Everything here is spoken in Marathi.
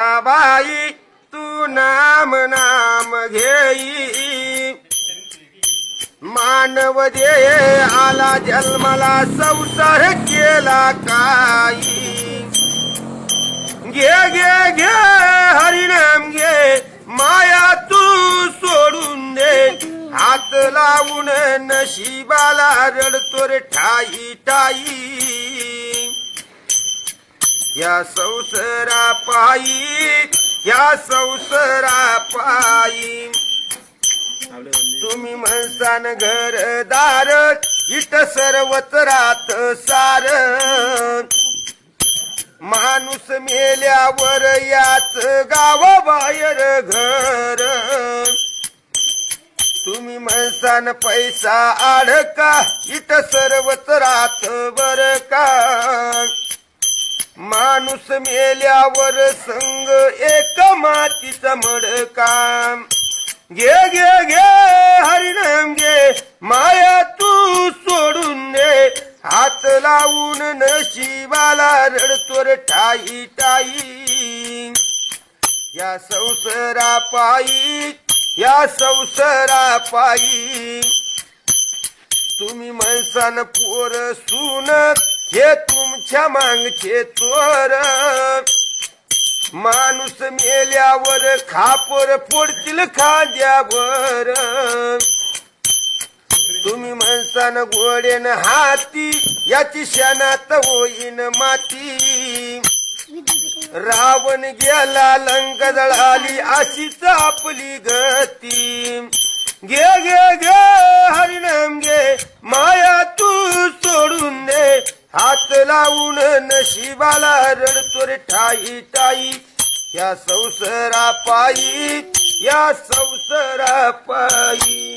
बाई तू नाम नाम घेई. मानव दे आला जन्माला संसार केला काही. घे घे घे हरिनाम घे माया तू सोडून दे. हात लावून नशिबाला रडतो रे ठाई ठाई. या संसारा पायी या संसारा पायी. तुम्ही म्हणसान घरदार इट सर्वच रात सार. माणूस मेल्यावर याच गावाबाहेर घर. तुम्ही म्हणसान पैसा आडका इट सर्वच रात बर का? माणूस मेल्यावर संग एक मातीचा मडका घे घे घे हरिनाम घे माया तू सोडून दे. हात लावून नशिबाला रडतो ठाई टाई. या संसारा पायी या संसारा पायी. तुम्ही मनसान पोर सून हे तुमच्या मागचे चोर. माणूस मेल्यावर खापर फोडतील खांद्यावर. तुम्ही म्हणसान घोडेन हाती याची शनात होईन माती. रावण गेला लंक जळाली अशीच आपली गती. घे घे घे लावून नशिबाला रडतो रे ठाई टाई या संसारा पायी या संसारा पायी